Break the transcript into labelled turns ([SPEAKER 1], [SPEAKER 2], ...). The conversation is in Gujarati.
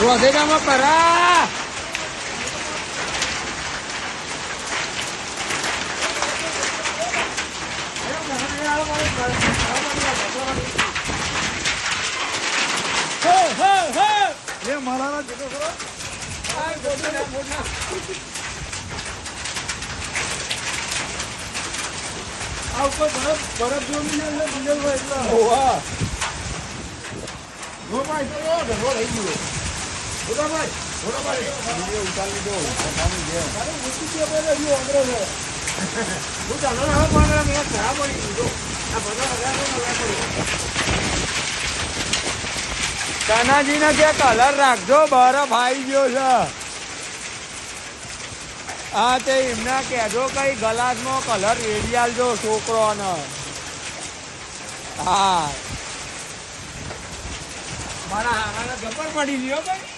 [SPEAKER 1] રોધેડામાં પરા.
[SPEAKER 2] એ મારા આ ઉપર બરફ બરફ જોમી છે મંગલભાઈ એટલા.
[SPEAKER 1] ઓવા
[SPEAKER 2] નો ગયો રહી ગયો. ભાઈ ભાઈ
[SPEAKER 1] ઉતારી
[SPEAKER 2] દે હું ચાલો ને હવે પણ મેં ખરાબ પડી દીધો આ બધા હજારો પડી
[SPEAKER 1] કાનાજીને કે કલર રાખજો, બરફ આવી ગયો છે. હા તે એમને કહેજો કઈ ગલાસમાં કલર રેડી આલજો છોકરોને. હા.
[SPEAKER 2] મારા હારાને ગબ્બર પડી ગયો ભાઈ.